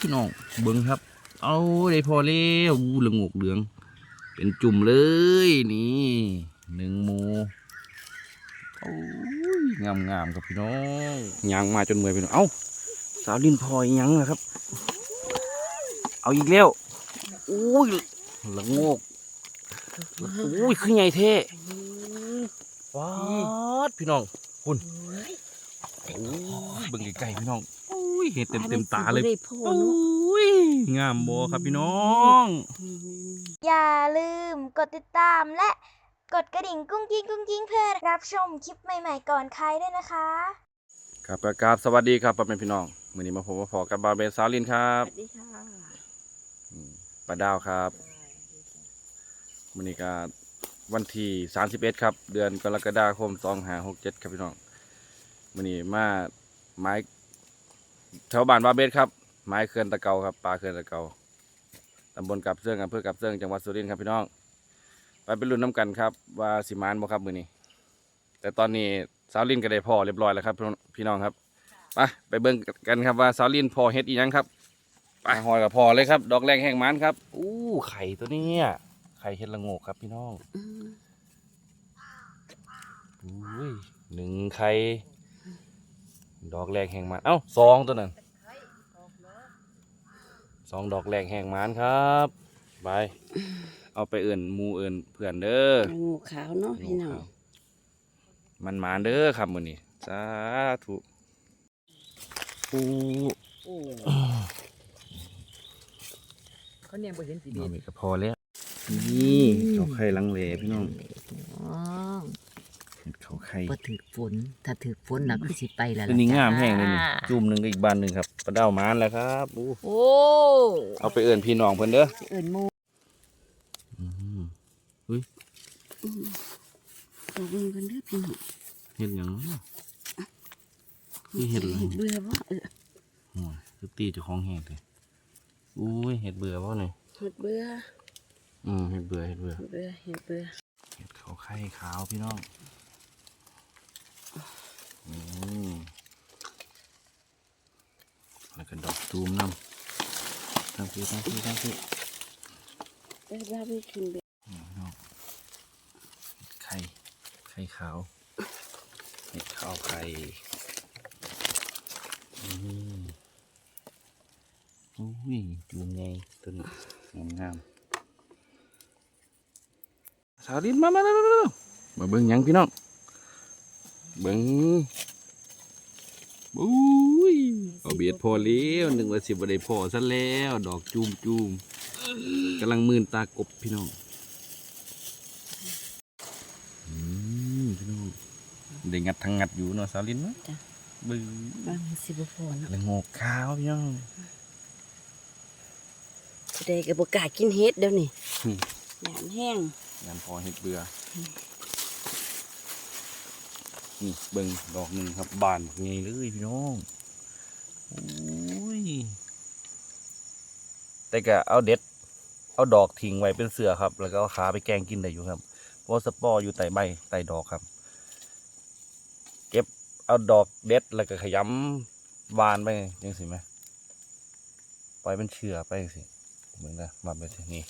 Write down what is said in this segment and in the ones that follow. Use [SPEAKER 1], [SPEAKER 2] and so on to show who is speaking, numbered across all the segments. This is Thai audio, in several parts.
[SPEAKER 1] พี่น้องเบิ้งครับ เอาได้พอแล้วอู้ละงกเหลือง เป็นจุ่มเลยนี่หนึ่งหมูโอ้ยงามงามๆครับพี่น้องยางมาจนเมื่อยพี่น้องเอ้าสาวลินพลอยยังนะครับ เอาอีกแล้วอุ้ยละโงกอุ้ยคือใหญ่เท่ว้าวพี่น้องคุณโอ้ยเบิ่งไกลๆพี่น้องโอ้ ยเห็นเต็มเต็มๆตาเลย
[SPEAKER 2] ได้พ่อ
[SPEAKER 1] โอ้
[SPEAKER 2] เนาะ
[SPEAKER 1] ยงามโบครับพี่น้อง
[SPEAKER 3] อย่าลืมกดติดตามและกดกระดิ่งกุ้งกิ้งกุ้งกิ้งเพื่อรับชมคลิปใหม่ๆก่อนใครด้วยนะคะ
[SPEAKER 1] ครับกราบสวัสดีครับพ่อแม่พี่น้องมื้อนี้มาพบมาพอกับบาเบนสาวลินครั
[SPEAKER 2] ส
[SPEAKER 1] บ
[SPEAKER 2] วัสดีค่ะ
[SPEAKER 1] ป้าดาวครับมื้อนี้ก็วันที่31 ครับ เดือนกรกฎาคม2567 ครับพี่น้องมื้อนี้มาไม้ แถวบ้านบาเบสครับ ไม้เขื่อนตะเกาครับ ปลาเขื่อนตะเกาตำบลกับเสื่องอำเภอกับเสื่องจังหวัดสุรินทร์ครับพี่น้อง ไปเป็นรุ่นน้ำกันครับ ว่าสิมานบ่ครับมื้อนี้ แต่ตอนนี้สาวลินก็ได้พอเรียบร้อยแล้วครับพี่น้องพี่น้องครับ ไปไปเบิ่งกันครับว่าสาวลินพอเฮ็ดอีหยังครับ ไปหอยกับพอเลยครับ ดอกแรงแห่งมันครับ อู้ไข่ตัวเนี้ยไข่เห็ดละโงกครับพี่น้อง
[SPEAKER 2] อืม
[SPEAKER 1] อุ้ยหนึ่งไข่ ดอกแรงแห่งมันเอ้าสองตัวนั้นสองดอกแรงแห่งมันครับไปเอาไปเอื่นหมูเอื่นเพื่อนเด้อ
[SPEAKER 2] งูขาวเนาะพี่น้อง
[SPEAKER 1] มันมาเด้อครับมื้อนี้สาธุอู้
[SPEAKER 2] โอ้เขาเนี่ยบ่เห็นสี
[SPEAKER 1] น้
[SPEAKER 2] เด็
[SPEAKER 1] อง
[SPEAKER 2] ด
[SPEAKER 1] นี่ก็พอแล้วนี่เขาไข่ลังเลพี่น้อง
[SPEAKER 2] อ๋อ
[SPEAKER 1] เห็ดเขาไข่
[SPEAKER 2] บ่ถือฝนถ้าถือฝนน่ะคือสิไปแล้ว
[SPEAKER 1] ตัว
[SPEAKER 2] ล่ะ
[SPEAKER 1] นี้งาม
[SPEAKER 2] จ้
[SPEAKER 1] แห้งเลยนี่จุ่มหนึ่งก็อีกบานหนึ่งครับปลาเด้ามานแล้วครับอู้
[SPEAKER 2] โอ้
[SPEAKER 1] เอาไปเอื่นพี่น้องเพิ่นเด้อ
[SPEAKER 2] สิเอิ้นหมู่ตัวเบิ่งกันเด้อพี่น้อง
[SPEAKER 1] เห็ดหยังเนาะนี่เห็ดอะไร
[SPEAKER 2] เบื่อบ่เออ
[SPEAKER 1] โอ้ยคือตีเจ้าของเห็ดเลยอุ้ยเห็ดเบื่อป่ะเนี่ย
[SPEAKER 2] เฮ็ดเบื่อ
[SPEAKER 1] อืมเห็ดเบื่อเห็ดเบื่อ
[SPEAKER 2] เบื่อเฮ็ดเบื่อ
[SPEAKER 1] เห็ดเขาไข่ขาวพี่น้องอืม แล้วก็ดอกตูมน้ำทั้งพี่ทั้งพี่ทั้งพี่
[SPEAKER 2] เอ้ยว่าไปกินเบื่อ
[SPEAKER 1] นี่พี่น้องเห็ดไข่ ไข่ขาวเห็ดขาวไข่อืมอุ้ยจูงไงตัวนี้งามงามๆสาวดินมามามามามามาเบิ่งหยังพี่น้อง เบิ่งบุ้ยเอาเบียดพอแล้วหนึ่งว่าสิบได้พอซะแล้ว ดอกจูมจูมกำลังมื่นตากบพี่น้องอืมพี่น้องได้งัดทั้งงัดอยู่เนาะสาวลินเนาะบึ้ง
[SPEAKER 2] บางสิบ่พอเนาะ
[SPEAKER 1] แล้วงอกขาวพี่น้อง
[SPEAKER 2] สิได้ก็บ่กล้ากินเฮ็ดเดี๋ยวนี้
[SPEAKER 1] อืม
[SPEAKER 2] หยามแห้ง
[SPEAKER 1] ยามพอเห็ดเบื่ออ นี่เบิ่งดอกหนึ่งครับบานไงเลยพี่น้องโอ้ยแต่ก็เอาเด็ด เอาดอกทิ้งไว้เป็นเสือครับ แล้วก็เอาขาไปแกงกินได้อยู่ครับ เพราะว่าสปอร์อยู่ใต้ใบใต้ดอกครับ เก็บเอาดอกเด็ดแล้วก็ขยำวานไปยังสิไหมปล่อยเป็นเชือไปจังสิเหมือนกันมาไปสินี่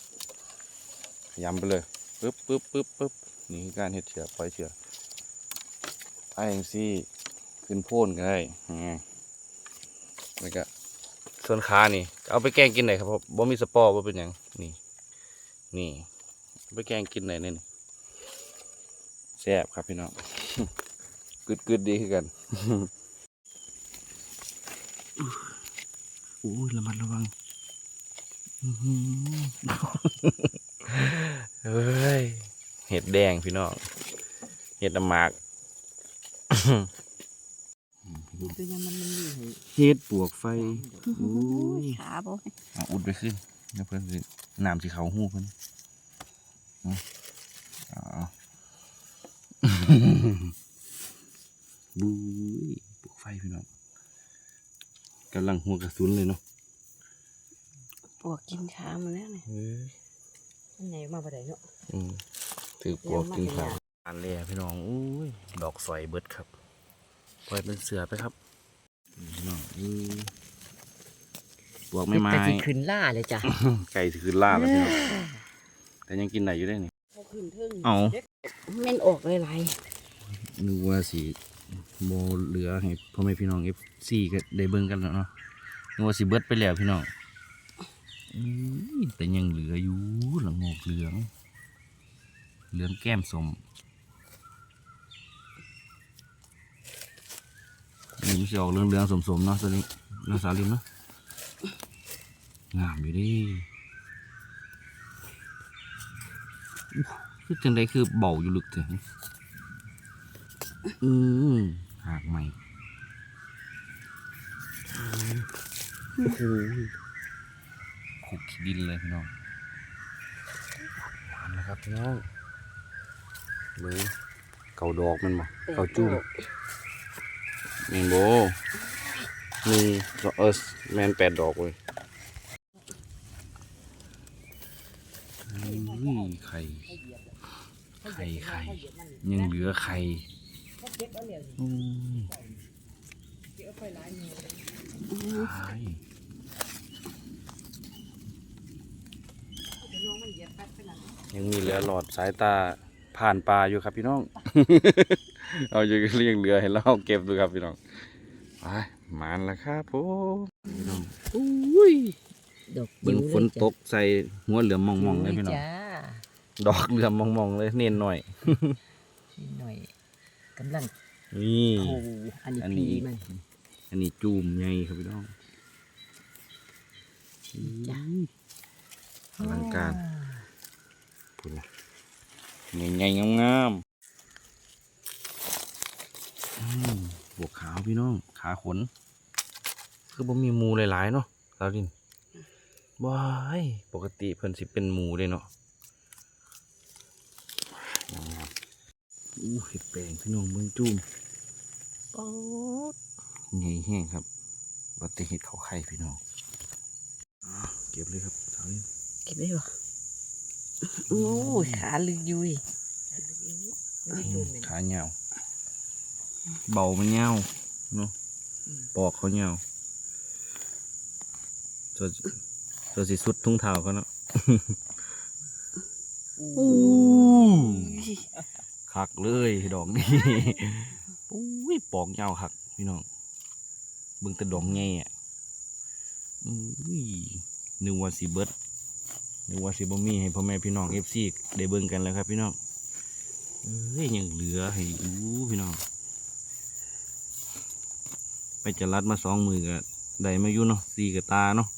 [SPEAKER 1] ขยำไปเลยปึ๊บปึ๊บปึ๊บปึ๊บนี่คือการเห็ดเชือปล่อยเชือ ไอ้ยังซี่ขึ้นโพ่นก็ได้อืมแล้วก็ส่วนขานี่ เอาไปแกงกินไหนครับเพราะบ่มีสปอร์บ่เป็นหยังนี่ นี่ ไปแกงกินไหนนี่นี่แซ่บครับพี่น้องกึดกึดดีคือกันโอ้ยระมัดระวังเฮ้ย เห็ดแดงพี่น้อง เห็ดน้ำหมาก
[SPEAKER 2] เป็นยังมันมันอยู่
[SPEAKER 1] เห็ดปวกไฟโอ้ย
[SPEAKER 2] ขาบ่
[SPEAKER 1] เอาอุดไปขึ้นเดี๋ยวเพื่อนสิน้ำสิเขาหูเพื่อนเอาเอาบุ้ยปวกไฟพี่น้องกำลังหัวกระสุนเลยเนาะ
[SPEAKER 2] ปวกกินขามาแล้วนี่
[SPEAKER 1] เฮ้ย
[SPEAKER 2] อันไหนมาบ่ได้เนาะ
[SPEAKER 1] อืมถือปวกกินข้าว อันเลยพี่น้องอุ้ยดอกสอยเบิดครับปล่อยเป็นเสือไปครับนี่พี่น้องอือปลวกไม่ไม้
[SPEAKER 2] แต่สิขึ้นล่าเลยจ้ะ
[SPEAKER 1] ไก่สิขึ้นล่าแล้วพี่น้องแต่ยังกินได้อยู่ได้นี่
[SPEAKER 2] เขาขึ้นเทิง
[SPEAKER 1] เอา
[SPEAKER 2] แม่นออกหลาย
[SPEAKER 1] นึกว่าสิโมเหลือให้พ่อแม่พี่น้องเอฟซีก็ได้เบิ่งกันแล้วเนาะนึกว่าสิเบิดไปแล้วพี่น้องอื้อแต่ยังเหลืออยู่ละโงกเหลือง เหลืองแก้มสม นี่มันจะออกเหลืองๆสมๆเนาะตัวนี้เนาะสาลิมเนาะงามอยู่ดิคือจังไดคือเบาอยู่ลึกเถอะอืมหากใหม่โอ้โหขุกดินเลยพี่น้องหวานแล้วครับพี่น้องเบิ้งเก่าดอกมันบ่
[SPEAKER 2] ๆ
[SPEAKER 1] เก่าจุ่ม แมนโบหนึ่งสองเออแมนแปดดอกเลยอุ้ยไข่ไข่ไข่ยังเหลือไข่อุ้ยไข่ยังมีเหลือหลอดสายตา ผ่านปลาอยู่ครับพี่น้อง เอาอยู่เรียงเรือให้เราเก็บดูครับพี่น้องไปมานแล้วครับผมพี่น้องอุ้ย
[SPEAKER 2] ดอก
[SPEAKER 1] เบิ่งฝนตกใส่หัวเหลือมมองๆเลยพี่น้อง
[SPEAKER 2] จ้า
[SPEAKER 1] ดอกเหลือมมองๆเลยเน้นหน่อย
[SPEAKER 2] นิดหน่อยกำลัง
[SPEAKER 1] นี่
[SPEAKER 2] โอ้อันนี้
[SPEAKER 1] อันนี้
[SPEAKER 2] พีมัน
[SPEAKER 1] อันนี้จูมใหญ่ครับพี่น้อง
[SPEAKER 2] จ้ะ
[SPEAKER 1] อลังการพูดนะ ใหญ่ๆงามๆอืมบวกขาวพี่น้อง ขาขน คือบ่มีหมูหลายๆเนาะลาวดินว้ายปกติเพิ่นสิเป็นหมูเลยเนาะงามๆอู้เห็ดแปลงพี่น้องเบิ่งจุ่มป๊อดใหญ่แห้งครับบัดแติเห็ดเขาไข่พี่น้องอเก็บเลยครับลาวดิน
[SPEAKER 2] เก็บได้ปะ โอ้ยขาลึกยุย
[SPEAKER 1] ขาเหงาเบามันเหงาเนาะปอกเขาเหงาตัวตัวสิสุดทุ่งเท้าเขาเนาะอู้คักเลยดอกนี้อุ้ยปอกเหงาคักพี่น้องเบิ่งแต่ดอกไงอะอุ้ยนึกว่าสิเบิด นึกว่าสิบ่มีให้พ่อแม่พี่น้องเอฟซีได้เบิ่งกันแล้วครับพี่น้องเอ้ยยังเหลือให้อยู่พี่น้อง ไปจะรัดมาสองมือก็ได้มาอยู่เนาะสี่กับตาเนาะ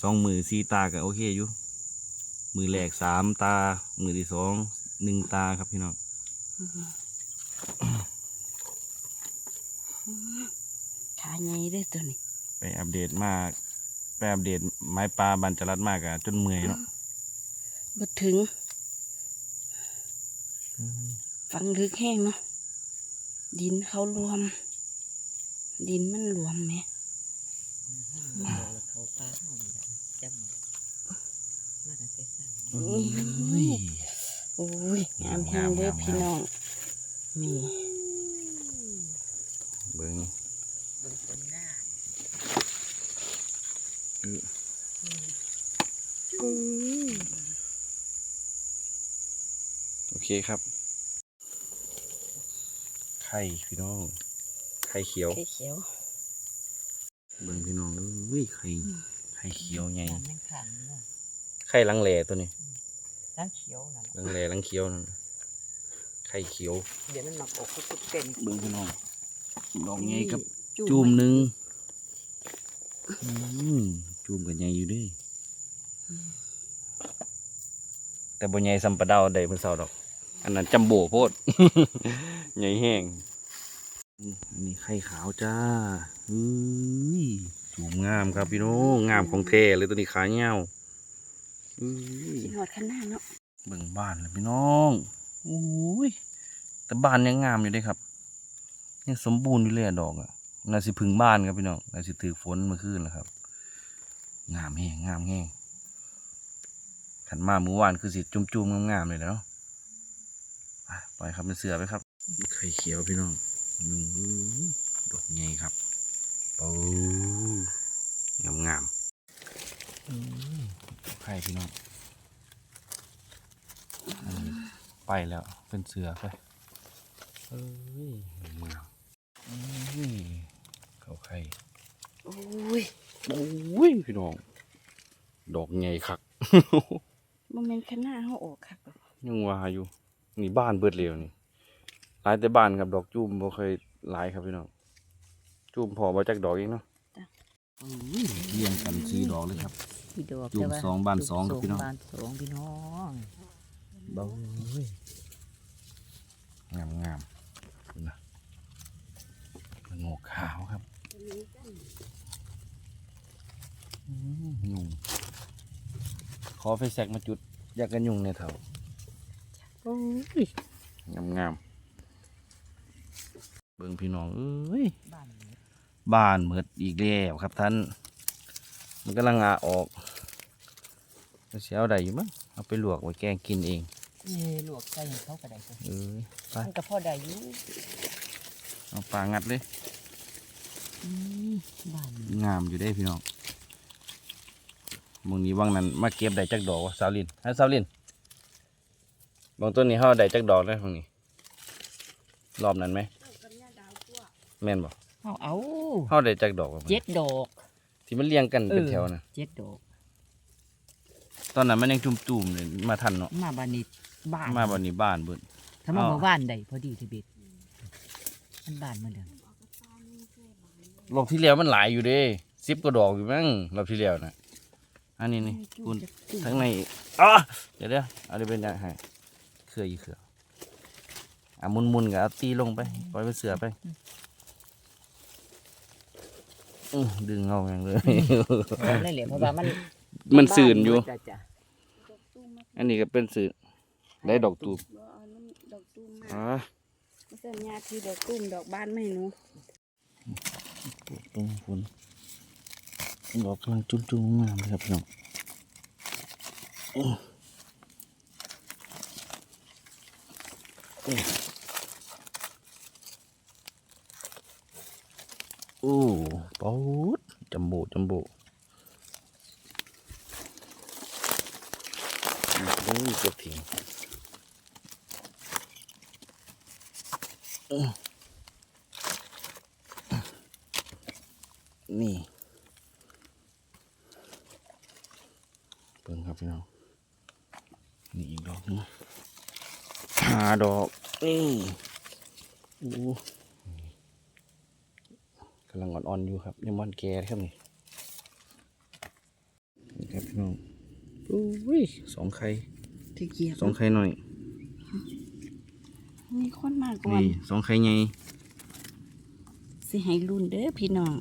[SPEAKER 1] สองมือสี่ตาก็โอเคอยู่ มือแรกสามตา มือที่สองหนึ่งตาครับพี่น้อง
[SPEAKER 2] ขาใหญ่เด้อตัวนี้
[SPEAKER 1] ไปอัปเดตมาก ไปอัปเดตไม้ปลาบันจะรัดมากอะจนเมื่อยเนาะ
[SPEAKER 2] บ่ถึงฟังลึกแห้งเนาะ ดินเขารวม ดินมันรวมไหม
[SPEAKER 1] เอ้ย
[SPEAKER 2] โอ้ยงามแห้งเด้องา
[SPEAKER 1] มๆ
[SPEAKER 2] พี่น้องนี่
[SPEAKER 1] เบิ้งโอเคครับ ไข่พี่น้อง ไข่เขียว
[SPEAKER 2] ไข่เขียว
[SPEAKER 1] เบิ่งพี่น้องเอ้ยไข่ไข่เขียวไง
[SPEAKER 2] น้ำมันขังเนาะ
[SPEAKER 1] ไข่ลังแหลตัวนี้
[SPEAKER 2] น้ำเขียวนั่น
[SPEAKER 1] ลังแหลลังเขียวนั่นไข่เขียว
[SPEAKER 2] เดี๋ยวมันมาออกทุกๆเป็น
[SPEAKER 1] เบิ่งพี่น้องดอกใหญ่กับ
[SPEAKER 2] จุ่
[SPEAKER 1] จูมหนึ่งอืมจูมกับใหญ่อยู่เด้วยแต่บ่ใหญ่สัมปะดาวได้เพิ่นเศร้าดอก อันนั้นจัมโบ้โพดใหญ่แห้งอืมอันนี้ไข่ขาวจ้าอุ้ยจูมงามครับพี่น้องงามของแท้เลยตัวนี้ขาเหี่ยวอุ้ย
[SPEAKER 2] สิหอดขางหนาดเนาะ
[SPEAKER 1] เบิ่งบ้านเลยพี่น้องอุ้ยแต่บ้านยังงามอยู่เด้ครับ ยังสมบูรณ์อยู่เลยอะดอกอะน่าสิพึ่งบ้านครับพี่น้องน่าสิถือฝนเมื่อคืนแล้วครับ งามแห้งงามแห้งขันมาเมื่อวานคือสิจุ่มๆงามๆเลยแหล้วเนาะไปปล่อยครับเป็นเสือไปครับไข่เขียวพี่น้องมึงอื้อดอกใหญ่ครับปูงามงามๆไข่พี่น้องอันนี้ไปแล้วเป็นเสือไปเอ้ยมือเอ้ยเขาไข่
[SPEAKER 2] โอ้ย
[SPEAKER 1] โอ้ยพี่น้อง ดอกใหญ่คัก
[SPEAKER 2] มันเป็นขนาดเขาออกค่ะ
[SPEAKER 1] ยังว่าอยู่ นี่บ้านเบิดเร็วนี่หลายแต่บ้านครับดอกจุ่มบ่เคยหลายครับพี่น้องจุ่มพอมาจากดอกเองเนาะเลี้ยงกันสีดอกเลยครับ
[SPEAKER 4] พี่ดอก
[SPEAKER 1] จุ่ม
[SPEAKER 4] แต่ว่า
[SPEAKER 1] สองบ้านสองครับ
[SPEAKER 4] จุ่ม
[SPEAKER 1] พี่น้อง
[SPEAKER 4] บ้านสองพี่น้อง
[SPEAKER 1] เบ้ยงามงามๆนะมันงอกขาวครับอืมยุงขอไฟแสกมาจุดอยากกันยุงในเถาโอ้ย งามงามๆเบิ่งพี่น้องเอ้ย
[SPEAKER 4] บ้านนี้
[SPEAKER 1] บ้านเหมือดอีกแล้วครับท่าน มันกำลังอาออกเสียเอาได้อยู่มั้งเอาไปลวกไว้แกงกินเอง
[SPEAKER 4] เอ้ลวกใส่ให้เขาก็ได้ตัว
[SPEAKER 1] เอ้ยไป
[SPEAKER 4] มันก็พอได้อยู่
[SPEAKER 1] เอาปลางัดเลย
[SPEAKER 4] อืมบ้านนี้
[SPEAKER 1] งามอยู่ได้พี่น้องมึงนี้ว่างนั้นมาเก็บได้จักดอกวะสาวลินฮะสาวลิน บางต้นนี้เขาได้จักดอกได้ฝั่งนี้ รอบนั้นไหมแม่นบอก
[SPEAKER 4] เอาเอา
[SPEAKER 1] เขาได้จักดอกวะ
[SPEAKER 4] เจ็ดดอก
[SPEAKER 1] ที่มันเรียงกันเป็น
[SPEAKER 4] เออ
[SPEAKER 1] แถวนะ
[SPEAKER 4] เจ็ดดอก
[SPEAKER 1] ตอนนั้นมันยังจุ่มๆเลยมาทันเนาะ
[SPEAKER 4] มาบ้านนี้บ้าน
[SPEAKER 1] มาบนนี้บ้านเบิด
[SPEAKER 4] ถ้ามา
[SPEAKER 1] อ้าว
[SPEAKER 4] บ่บ้านใดพอดีทีเบ็ดมันบ้านเหมือนเดิม
[SPEAKER 1] รอบที่แล้วมันหลายอยู่เด้สิบกว่าดอกอยู่มั้งรอบที่แล้วนะอันนี้นี่คุณทั้งในอีกอ๋อเดี๋ยวเดี๋ยวเอาได้เป็นยังไง เครืออีเครืออะมุนมุนๆกับเอาตีลงไปปล่อยไปเสือไปอื้อดึงเอาอย่างเลย
[SPEAKER 4] เอาเลยแหละเพราะว่ามัน
[SPEAKER 1] มันสื่นอยู่
[SPEAKER 4] จ้ะจ้ะ
[SPEAKER 1] อันนี้ก็เป็นสื่นได้ดอกตูบ
[SPEAKER 2] บ่เอาน้ำดอกตุ้มมา
[SPEAKER 1] อ่า
[SPEAKER 2] สัญญาที่ดอกตุ้มดอกบ้านไม่หนู
[SPEAKER 1] ตรงฝนดอกกำลังจุ้มๆงามเลยครับพี่น้อง อื้ออื้อโอ้ป๊ดจัมโบ้จัมโบ้อะโอ้ยเกือบทิ้งนี่เบิ่งครับพี่น้องนี่อีกดอกหนึง หาดอก นี่โอ้กำลังอ่อนๆอยู่ครับยังมันแก่ครับนี่นี่ครับพี่น้องโอ้ยสองไข่
[SPEAKER 2] ที่เกียบ
[SPEAKER 1] สองไข่หน่อย
[SPEAKER 2] มีคนมากกว่า
[SPEAKER 1] นี่สองไข่ใหญ่
[SPEAKER 2] สิให้รุ่นเด้อพี่น้อง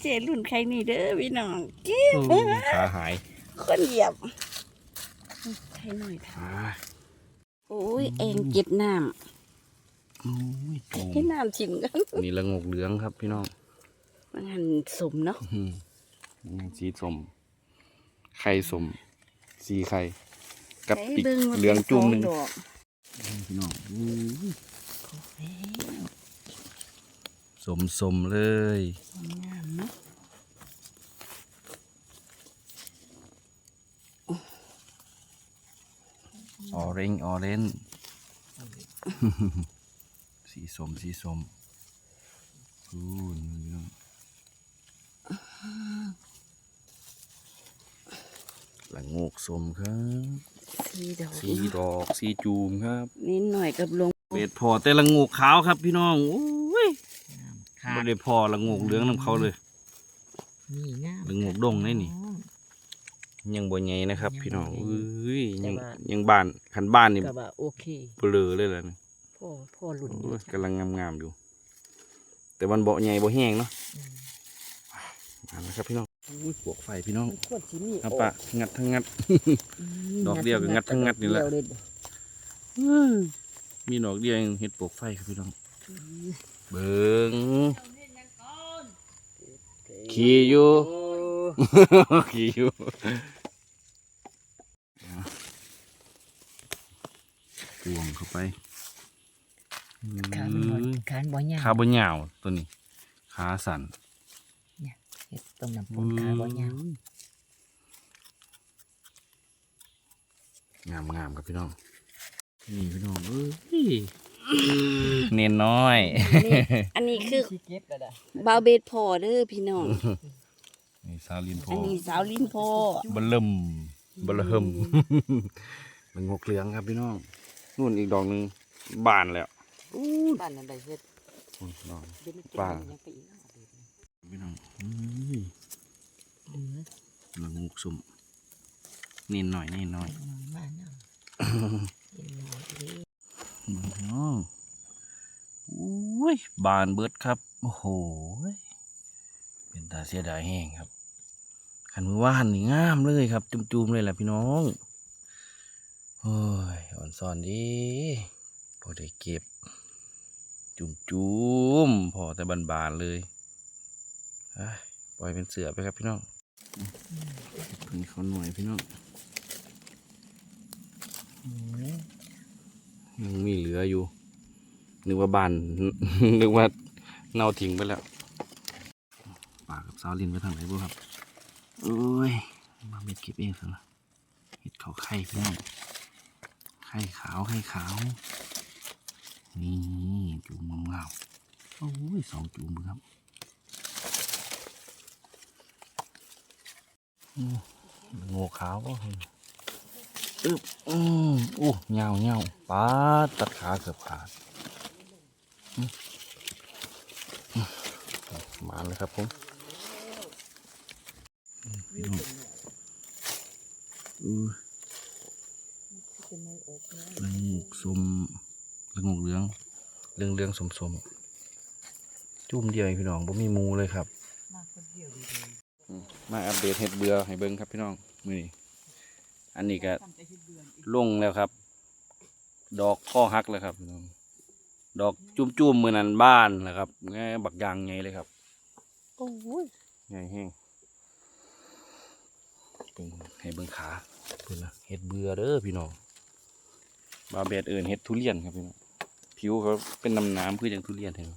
[SPEAKER 2] เจรุ่นใครนี่เด้อพี่น้องเก็บ
[SPEAKER 1] โอ้ยขาหาย
[SPEAKER 2] คนเหยียบใครหน่อยค่ะ
[SPEAKER 1] อ่า
[SPEAKER 2] โอ้ย เองเก็บน้
[SPEAKER 1] โอ้ยโอ้ำ
[SPEAKER 2] ให้น้ำชิมกัน
[SPEAKER 1] นี่ละงกเหลืองครับพี่น้อง
[SPEAKER 2] มันหันสมเนาะ
[SPEAKER 1] อืมยังสีสมไข่สมสีไข่กับอีก
[SPEAKER 2] ให้บิ่ว่า
[SPEAKER 1] เหลืองจุ่มหนึ่ง
[SPEAKER 2] สดอก
[SPEAKER 1] พี่น้องสมสมเลย
[SPEAKER 2] งามเนาะ
[SPEAKER 1] ออเรนออเรนสีสมสีสมคูณพี่น้องละโงกสมครับ
[SPEAKER 2] สีดอก
[SPEAKER 1] สีดอกสีจูมครับ
[SPEAKER 2] นิดหน่อยกับลง
[SPEAKER 1] เบ็ดพอแต่ละโงกขาวครับพี่น้องโอ้ย
[SPEAKER 4] ขา
[SPEAKER 1] ไม่
[SPEAKER 4] ด
[SPEAKER 1] ได้พอละโงกเหลืองน้ำเขาเลย
[SPEAKER 4] นี่งาม
[SPEAKER 1] หรืองูดงนี่นี่ ยังบ่ใหญ่นะครับ พี่น้องเอ้ยยังยังบ้านขันบ้านนี่
[SPEAKER 4] ก็ว่าโอเค
[SPEAKER 1] เบลอเลยล่ะนี่
[SPEAKER 4] พ่อพ่อหลุน
[SPEAKER 1] โอ้ยกำลังงามๆอยู่ แต่มันบ่ใหญ่บ่แห้งเนาะมาแล้วครับพี่น้องอุ้ยปวกไฟพี่น้อง
[SPEAKER 4] ควรสิมี
[SPEAKER 1] เอาปะงัดทั้งงัด ดอกเดียวก็งัดทั้งงัดนี่แหละ
[SPEAKER 4] เดียวเย
[SPEAKER 1] มีดอกเดียวเองเห็ดปวกไฟครับพี่น้อง เบิ่งขี่อยู่ ขี่อยู่ปวงเข้าไป
[SPEAKER 4] ขามันบ่
[SPEAKER 1] อืม
[SPEAKER 4] ขามันบ่ยาว
[SPEAKER 1] ขาบนยาวตัวนี้ ขาสั่น
[SPEAKER 4] เนี่ยเฮ็ดต้มน้ำปนขาบ่ยาว
[SPEAKER 1] งามงามครับพี่น้อง นี่พี่น้องเอ้ยเนียนน้อย
[SPEAKER 2] นี่อันนี้คือ
[SPEAKER 4] สิเก็บก็ได้
[SPEAKER 2] บาวเบดพอเด้อพี่น้อง
[SPEAKER 1] นี่ซาลินโพ
[SPEAKER 2] อันนี้สาวลิ้นพอบ
[SPEAKER 1] ลเริ่มบลเฮิมมันงกเหลืองครับพี่น้องนู่นอีกดอกหนึ่งบานแล้ว
[SPEAKER 4] อู้บ้านนั้นได้เฮ็ด
[SPEAKER 1] อุ้ยน้อง
[SPEAKER 4] เดี๋ยวมันเก็บ
[SPEAKER 1] บ้าน
[SPEAKER 4] ไว้ยังไปอีกเนาะเดี๋ยวนี้
[SPEAKER 1] พี่น้องอุ้ย
[SPEAKER 4] เหลือ
[SPEAKER 1] ละงกสุ่มเนียนหน่อยเนียนหน่อย
[SPEAKER 4] น้อยมากเนาะเห็นน้อยเด้
[SPEAKER 1] พี่น้องอุ้ย บานเบิดครับ โอ้โห เป็นตาเสียดายแห้งครับขันมือว่านนี่งามเลยครับ จุ่มๆเลยแหละพี่น้องโอ้ยอ่อนซอนดีพอได้เก็บ จุ่มๆพอแต่บานๆเลยปล่อยเป็นเสือไปครับพี่น้องพึ่งเขาหน่อยพี่น้องยังมีเหลืออยู่นึกว่าบานนึกว่าเน่าทิ้งไปแล้ว สาวลินไปทางไหนบ้ครับโอ้ยมาเม็ดเก็บเองสินะเห็ดเขาไข่พี่น้องไข่ขาวไข่ขาว นี่จูมเงาโอ้ยสองจูมครับโง่ขาวก็อึบอืมโอ้เงาเงาปาดตัดขาเกือบขาดมอืมมาเลยครับผม พี่น้องอือ
[SPEAKER 4] เป็นไม้อกนะ
[SPEAKER 1] ละงูกสมละงูกเหลืองเหลืองเหลืองสมสมจุ่มเดียวเองพี่น้องบ่มีหมูเลยครับ
[SPEAKER 4] มากคนเดียวดี
[SPEAKER 1] มาอัปเดตเห็ดเบื่อให้เบิ่งครับพี่น้องมื้อนี้อันนี้ก็
[SPEAKER 4] ๆทำใจเฮ็ดเดือนอีก
[SPEAKER 1] ลงแล้วครับ ดอกข้อหักแล้วครับพี่น้องดอกจุ่มจุ่มๆมือนันบ้านแหละครับแง่บักยางไงเลยครับ
[SPEAKER 4] โอ้ย
[SPEAKER 1] ไงแห้งเบิ่ง ให้เบิ่งขาเพิ่นนะเห็ดเบื่อเด้อพี่น้องบาเบดเอินเห็ดทุเรียนครับพี่น้องผิวเขาเป็นน้ำน้ำคืออย่างทุเรียนเห็นบ่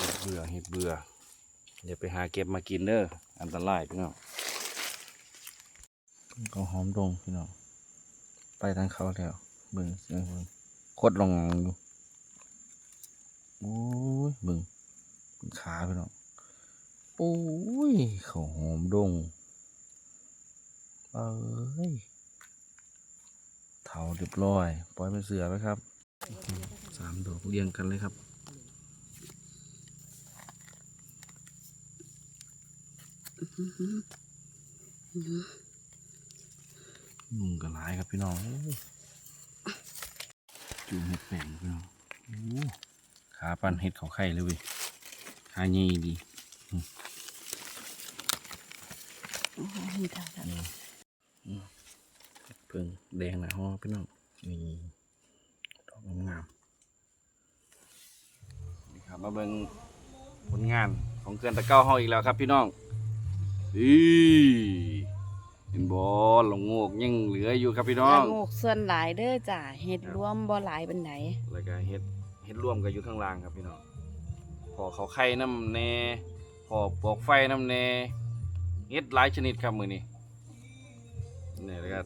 [SPEAKER 1] เห็ดเบื่อเห็ดเบื่อเดี๋ยวไปหาเก็บมากินเด้ออันตรายพี่น้องก็หอมดงพี่น้องไปทางเขาแล้วเบิ่งเสียงเบิ่งโคตรลงอยู่โอ้ยเบิ่งเบิ่งขาพี่น้อง โอ้ยเขาหอมดงเอ้ยเท่าเรียบร้อย ปล่อยเป็นเสือไหมครับ สามดอกเรียงกันเลยครับนุ่งกระหลายครับพี่น้องจูงเห็ดแป้งพี่น้องขาปันเห็ดเขาไข่เลยเว้ยขาใหญ่ดี
[SPEAKER 2] โอ้ยได้แล้ว
[SPEAKER 1] เพิ่งแดงหนะห้องพี่น้องนี่ดอกงามนี่ครับมาเบิ่งผลงานของเกินตะเก้าห้องอีกแล้วครับพี่น้องอีเห็นบอลลงโงกยังเหลืออยู่ครับพี่น้อง
[SPEAKER 2] ละโงกส่วนหลายเด้อจ้ะเฮ็ดรวมบ่หลายปานใด
[SPEAKER 1] แล้วก็เฮ็ดเฮ็ดร่วมกันอยู่ข้างล่างครับพี่น้องพอเขาไข่น้ำแน่พอปลอกไฟน้ำแน่ เฮ็ดหลายชนิดครับมือนี้นี่แล้วก็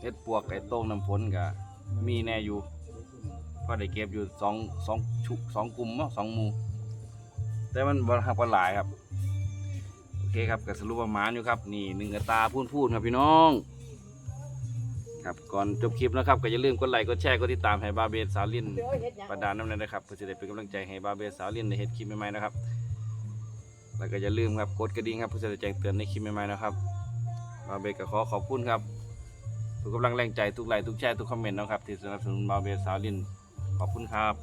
[SPEAKER 1] เฮ็ดปวกไก่โต้งน้ำฝนก็มีแน่อยู่พอได้เก็บอยู่สองสองชุกสองกลุ่มเนาะสองมูแต่มันบ่ทับกันหลายครับโอเคครับก็สรุปประมาณอยู่ครับ นี่หนึ่งกระตาพูนพูนๆครับพี่น้อง ครับก่อนจบคลิปนะครับก็อย่าลืมกดไลค์กดแชร์กดติดตามให้บาเบสสาวลิน
[SPEAKER 4] เดี๋ยวเฮ็ดหยัง
[SPEAKER 1] ประดานน้ำนั้นนะครับเพื่อจะได้เป็นกำลังใจให้บาเบสสาวลินในเฮ็ดคลิปใหม่ๆนะครับ แล้วก็อย่าลืมครับกดกระดิ่งครับเพื่อจะแจ้งเตือนในคลิปใหม่ๆนะครับบาเบก็ขอขอบคุณครับทุกกำลังแรงใจทุกไลค์ทุกแชร์ทุกคอมเมนต์นะครับที่สนับสนุนบาเบสาวลินขอบคุณครับ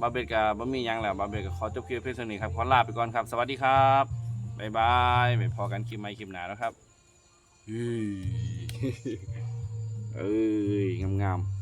[SPEAKER 1] บาเบกับบะมีหยังแล้วบาเบก็ขอจบคลิปเพียงเท่านี้ครับขอลาไปก่อนครับ สวัสดีครับบ๊ายบายไปพอกันคลิปใหม่คลิปหน้านะครับเฮ้ยเอ้ยงามๆ